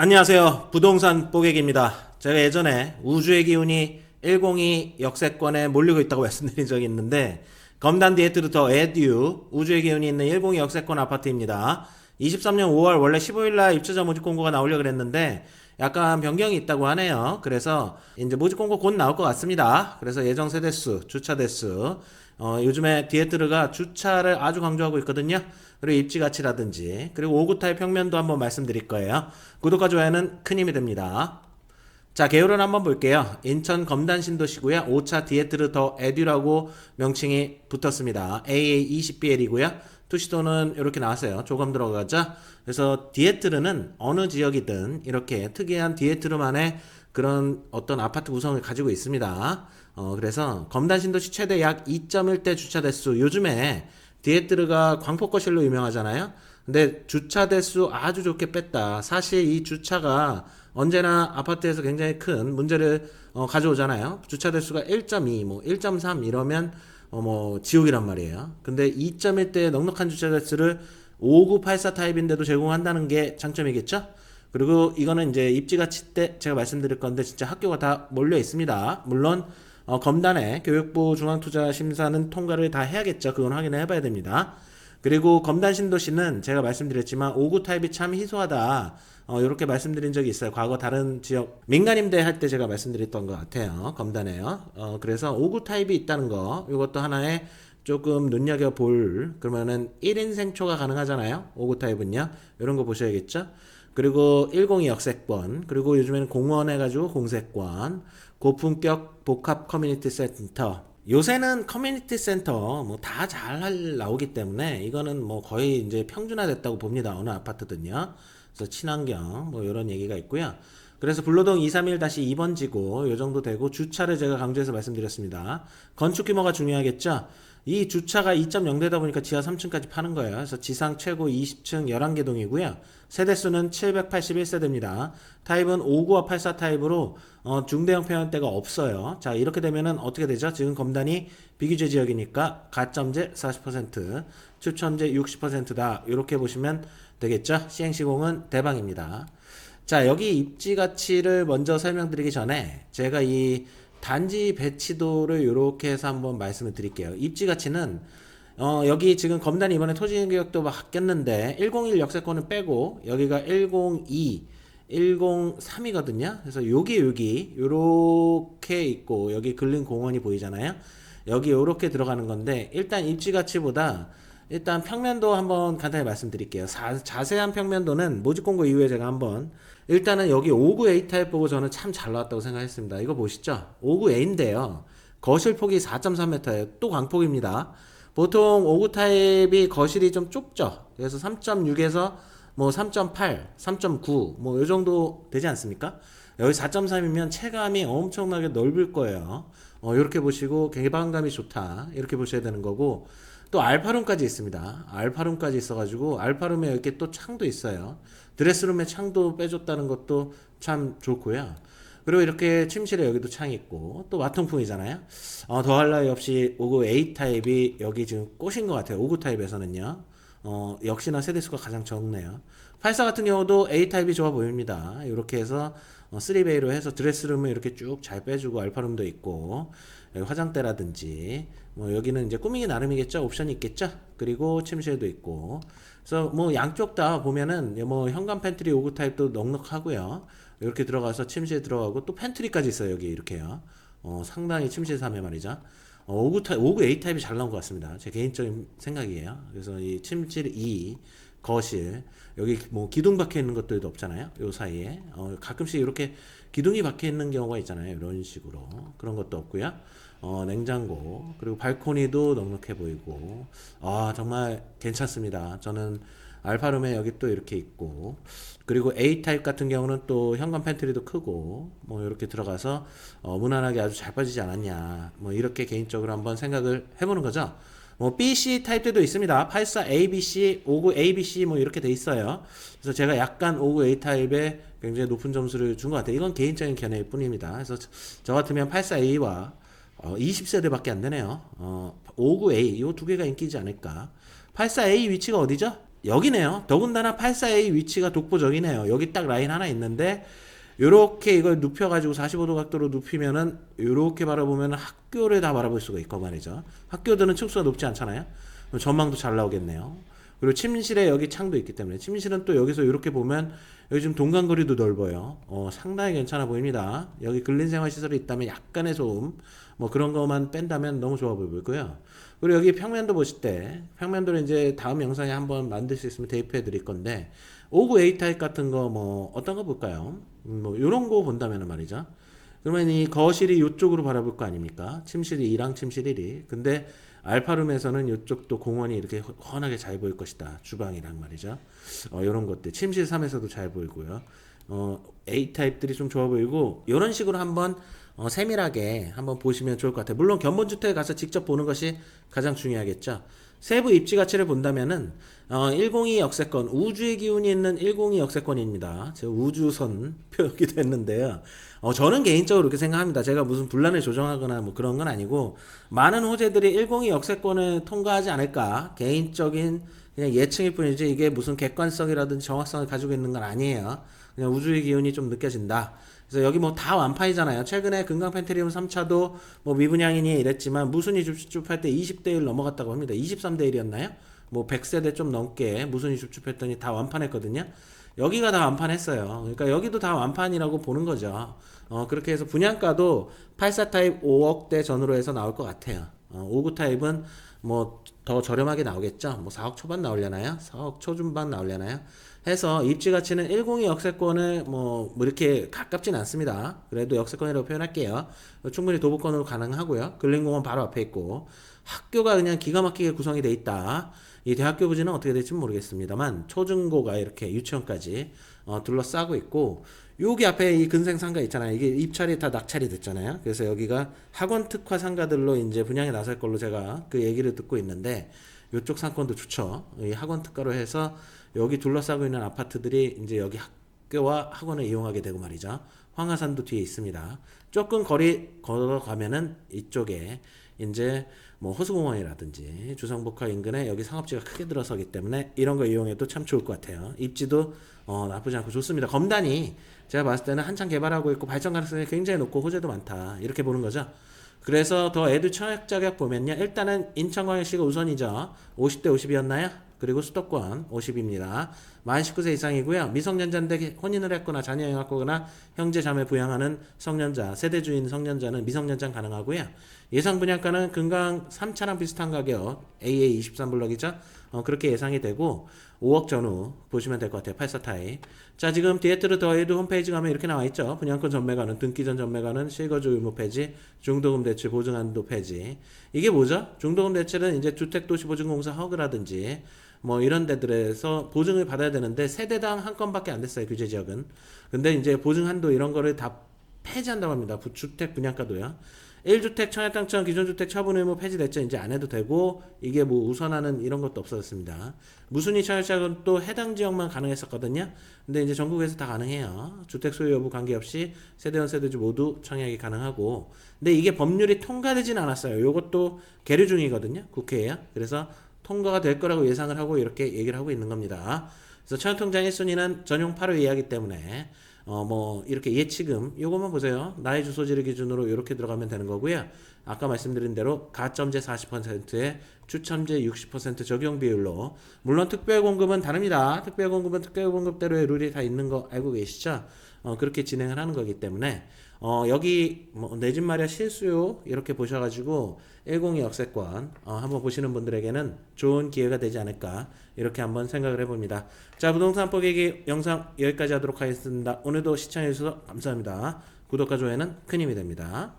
안녕하세요. 부동산 뽀객입니다. 제가 예전에 우주의 기운이 102 역세권에 몰리고 있다고 말씀드린 적이 있는데 검단 디에트르 더 에듀 우주의 기운이 있는 102 역세권 아파트입니다. 23년 5월 원래 15일날 입주자 모집 공고가 나오려고 그랬는데 약간 변경이 있다고 하네요. 그래서 이제 모집 공고 곧 나올 것 같습니다. 그래서 예정 세대수, 주차 대수, 어, 요즘에 디에트르가 주차를 아주 강조하고 있거든요. 그리고 입지 가치라든지, 그리고 5구 타입 평면도 한번 말씀드릴 거예요. 구독과 좋아요는 큰 힘이 됩니다. 자, 개요를 한번 볼게요. 인천 검단 신도시고요. 5차 디에트르 더 에듀라고 명칭이 붙었습니다. AA20BL이고요. 투시도는 이렇게 나왔어요. 조금 들어가죠. 그래서 디에트르는 어느 지역이든 이렇게 특이한 디에트르만의 그런 어떤 아파트 구성을 가지고 있습니다. 어, 그래서 검단 신도시 최대 약 2.1대 주차 대수. 요즘에 디에트르가 광폭거실로 유명하잖아요. 근데 주차 대수 아주 좋게 뺐다. 사실 이 주차가 언제나 아파트에서 굉장히 큰 문제를 어, 가져오잖아요. 주차 대수가 1.2, 뭐 1.3 이러면 어, 뭐 지옥이란 말이에요. 근데 2.1대의 넉넉한 주차 대수를 5984 타입인데도 제공한다는 게 장점이겠죠? 그리고 이거는 이제 입지 가치 때 제가 말씀드릴 건데 진짜 학교가 다 몰려 있습니다. 물론 어, 검단에 교육부 중앙투자심사는 통과를 다 해야겠죠. 그건 확인을 해봐야 됩니다. 그리고 검단 신도시는 제가 말씀드렸지만 5구 타입이 참 희소하다. 어, 이렇게 말씀드린 적이 있어요. 과거 다른 지역 민간임대 할 때 제가 말씀드렸던 것 같아요. 검단에요. 어, 그래서 5구 타입이 있다는 거, 이것도 하나의 조금 눈여겨볼, 그러면은 1인 생초가 가능하잖아요. 5구 타입은요. 이런 거 보셔야겠죠. 그리고 102 역세권, 그리고 요즘에는 공원 해가지고 공세권, 고품격 복합 커뮤니티 센터, 요새는 커뮤니티 센터 뭐 다 잘 나오기 때문에 이거는 뭐 거의 이제 평준화됐다고 봅니다. 어느 아파트든요. 그래서 친환경 뭐 이런 얘기가 있고요. 그래서 불로동 231-2번 지구 요 정도 되고 주차를 제가 강조해서 말씀드렸습니다. 건축 규모가 중요하겠죠. 이 주차가 2.0대다 보니까 지하 3층까지 파는 거예요. 그래서 지상 최고 20층 11개 동이고요. 세대수는 781세대입니다. 타입은 59와 84 타입으로 어, 중대형 평형대가 없어요. 자 이렇게 되면은 어떻게 되죠? 지금 검단이 비규제 지역이니까 가점제 40%, 추천제 60%다. 이렇게 보시면 되겠죠? 시행시공은 대방입니다. 자 여기 입지 가치를 먼저 설명드리기 전에 제가 이 단지 배치도를 이렇게 해서 한번 말씀을 드릴게요. 입지 가치는 어, 여기 지금 검단이 이번에 토지 개혁도 바뀌었는데 101 역세권을 빼고 여기가 102 103이거든요. 그래서 여기 여기 요렇게 있고 여기 근린 공원이 보이잖아요. 여기 요렇게 들어가는 건데 일단 입지 가치보다 일단 평면도 한번 간단히 말씀드릴게요. 자, 자세한 평면도는 모집 공고 이후에 제가 한번 일단은 여기 59A 타입 보고 저는 참 잘 나왔다고 생각했습니다. 이거 보시죠. 59A인데요. 거실 폭이 4.3m예요. 또 광폭입니다. 보통 59 타입이 거실이 좀 좁죠. 그래서 3.6에서 뭐 3.8, 3.9, 뭐 요 정도 되지 않습니까? 여기 4.3이면 체감이 엄청나게 넓을 거예요. 어, 이렇게 보시고 개방감이 좋다. 이렇게 보셔야 되는 거고 또 알파룸까지 있습니다. 알파룸까지 있어가지고 알파룸에 이렇게 또 창도 있어요. 드레스룸에 창도 빼줬다는 것도 참 좋고요. 그리고 이렇게 침실에 여기도 창이 있고 또 와통풍이잖아요. 어, 더할 나위 없이 59 A 타입이 여기 지금 꼬신 것 같아요. 59 타입에서는요. 어, 역시나 세대수가 가장 적네요. 84 같은 경우도 A 타입이 좋아 보입니다. 이렇게 해서 어, 3베이로 해서 드레스룸을 이렇게 쭉 잘 빼주고 알파룸도 있고 화장대라든지 뭐 여기는 이제 꾸미기 나름이겠죠? 옵션이 있겠죠? 그리고 침실도 있고. 그래서 뭐 양쪽 다 보면은 뭐 현관 팬트리 오구 타입도 넉넉하고요. 이렇게 들어가서 침실 들어가고 또 팬트리까지 있어요 여기 이렇게요. 어 상당히 침실 삼에 말이죠. 어, 59 타입, 59 A 타입이 잘 나온 것 같습니다. 제 개인적인 생각이에요. 그래서 이 침실 2, 거실, 여기 뭐 기둥 박혀 있는 것들도 없잖아요. 요 사이에. 어, 가끔씩 이렇게 기둥이 박혀 있는 경우가 있잖아요. 이런 식으로. 그런 것도 없고요. 어, 냉장고, 그리고 발코니도 넉넉해 보이고. 아, 정말 괜찮습니다. 저는 알파룸에 여기 또 이렇게 있고 그리고 A 타입 같은 경우는 또 현관 팬트리도 크고 뭐 이렇게 들어가서 어, 무난하게 아주 잘 빠지지 않았냐 뭐 이렇게 개인적으로 한번 생각을 해보는 거죠. 뭐 BC 타입들도 있습니다. 84 ABC, 59 ABC 뭐 이렇게 돼 있어요. 그래서 제가 약간 59 A 타입에 굉장히 높은 점수를 준 것 같아요. 이건 개인적인 견해일 뿐입니다. 그래서 저, 저 같으면 84 A와 어, 20세대밖에 안 되네요. 어, 59A 이 두 개가 인기지 않을까. 84A 위치가 어디죠? 여기네요. 더군다나 84A 위치가 독보적이네요. 여기 딱 라인 하나 있는데 요렇게 이걸 눕혀가지고 45도 각도로 눕히면은 요렇게 바라보면 학교를 다 바라볼 수가 있고 말이죠. 학교들은 층수가 높지 않잖아요. 전망도 잘 나오겠네요. 그리고 침실에 여기 창도 있기 때문에 침실은 또 여기서 이렇게 보면 여기 지금 동간거리도 넓어요. 어, 상당히 괜찮아 보입니다. 여기 근린 생활 시설이 있다면 약간의 소음 뭐 그런 것만 뺀다면 너무 좋아 보이고요. 그리고 여기 평면도 보실 때 평면도를 이제 다음 영상에 한번 만들 수 있으면 대입해 드릴 건데 59 A 타입 같은 거 뭐 어떤 거 볼까요? 음, 뭐 이런 거 본다면 말이죠. 그러면 이 거실이 이쪽으로 바라볼 거 아닙니까? 침실이 2랑 침실 1이. 근데 알파룸에서는 이쪽도 공원이 이렇게 훤하게 잘 보일 것이다. 주방이랑 말이죠. 어, 이런 것들. 침실 3에서도 잘 보이고요. 어, A 타입들이 좀 좋아 보이고 이런 식으로 한번 어, 세밀하게 한번 보시면 좋을 것 같아요. 물론 견본주택에 가서 직접 보는 것이 가장 중요하겠죠. 세부 입지 가치를 본다면은 어, 102 역세권 우주의 기운이 있는 102 역세권입니다. 제가 우주선 표기도 했는데요. 어, 저는 개인적으로 그렇게 생각합니다. 제가 무슨 분란을 조정하거나 뭐 그런 건 아니고 많은 호재들이 102 역세권을 통과하지 않을까 개인적인 그냥 예측일 뿐이지 이게 무슨 객관성이라든지 정확성을 가지고 있는 건 아니에요. 그냥 우주의 기운이 좀 느껴진다. 그래서 여기 뭐 다 완판이잖아요. 최근에 금강 펜트리움 3차도 뭐 미분양이니 이랬지만 무순위 줍줍할 때 20대 1 넘어갔다고 합니다. 23대 1이었나요? 뭐 100세대 좀 넘게 무순위 줍줍했더니 다 완판했거든요. 여기가 다 완판했어요. 그러니까 여기도 다 완판이라고 보는 거죠. 어, 그렇게 해서 분양가도 84 타입 5억대 전후로 해서 나올 것 같아요. 어, 59 타입은 뭐 더 저렴하게 나오겠죠. 뭐 4억 초반 나오려나요? 4억 초중반 나오려나요? 해서 입지 가치는 102 역세권을 뭐, 뭐 이렇게 가깝진 않습니다. 그래도 역세권이라고 표현할게요. 충분히 도보권으로 가능하고요. 근린공원 바로 앞에 있고 학교가 그냥 기가 막히게 구성이 돼 있다. 이 대학교 부지는 어떻게 될지 모르겠습니다만 초중고가 이렇게 유치원까지 어, 둘러싸고 있고 여기 앞에 이 근생 상가 있잖아요. 이게 입찰이 다 낙찰이 됐잖아요. 그래서 여기가 학원 특화 상가들로 이제 분양에 나설 걸로 제가 그 얘기를 듣고 있는데 이쪽 상권도 좋죠. 이 학원 특가로 해서 여기 둘러싸고 있는 아파트들이 이제 여기 학교와 학원을 이용하게 되고 말이죠. 황하산도 뒤에 있습니다. 조금 거리 걸어가면은 이쪽에 이제 뭐 호수공원이라든지 주성복합 인근에 여기 상업지가 크게 들어서기 때문에 이런 거 이용해도 참 좋을 것 같아요. 입지도 어, 나쁘지 않고 좋습니다. 검단이 제가 봤을 때는 한창 개발하고 있고 발전 가능성이 굉장히 높고 호재도 많다 이렇게 보는 거죠. 그래서 더 애들 청약 자격 보면요. 일단은 인천광역시가 우선이죠. 50대 50이었나요? 그리고 수도권 50입니다. 만 19세 이상이고요. 미성년자인데 혼인을 했거나 자녀 영합하거나 형제 자매 부양하는 성년자, 세대 주인 성년자는 미성년자 가능하고요. 예상 분양가는 금강 3차랑 비슷한 가격 AA 23블럭이죠. 어, 그렇게 예상이 되고 5억 전후 보시면 될 것 같아요. 84 타입. 자, 지금 디에트르 더에드 홈페이지 가면 이렇게 나와 있죠. 분양권 전매가는 등기 전 전매가는 실거주 의무 폐지, 중도금 대출 보증 한도 폐지. 이게 뭐죠? 중도금 대출은 이제 주택도시보증공사 허그라든지 뭐 이런 데들에서 보증을 받아야 되는데 세대당 한 건밖에 안 됐어요. 규제 지역은. 근데 이제 보증 한도 이런 거를 다 폐지한다고 합니다. 부- 주택 분양가도요. 1주택 청약당첨 기존주택 처분 의무 폐지됐죠. 이제 안 해도 되고 이게 뭐 우선하는 이런 것도 없어졌습니다. 무순위 청약자는 또 해당 지역만 가능했었거든요. 근데 이제 전국에서 다 가능해요. 주택 소유 여부 관계없이 세대원 세대주 모두 청약이 가능하고 근데 이게 법률이 통과되진 않았어요. 요것도 계류 중이거든요. 국회에요. 그래서 통과가 될 거라고 예상을 하고 이렇게 얘기를 하고 있는 겁니다. 그래서 청약통장 1순위는 전용 8호 이하기 때문에 어 뭐 이렇게 예치금 요것만 보세요. 나의 주소지를 기준으로 이렇게 들어가면 되는 거고요. 아까 말씀드린 대로 가점제 40%에 추첨제 60% 적용 비율로 물론 특별 공급은 다릅니다. 특별 공급은 특별 공급대로의 룰이 다 있는 거 알고 계시죠? 어 그렇게 진행을 하는 거기 때문에 어 여기 뭐 내 집 마련 실수요 이렇게 보셔가지고 102 역세권 어 한번 보시는 분들에게는 좋은 기회가 되지 않을까 이렇게 한번 생각을 해봅니다. 자 부동산 포개기 영상 여기까지 하도록 하겠습니다. 오늘도 시청해주셔서 감사합니다. 구독과 좋아요는 큰 힘이 됩니다.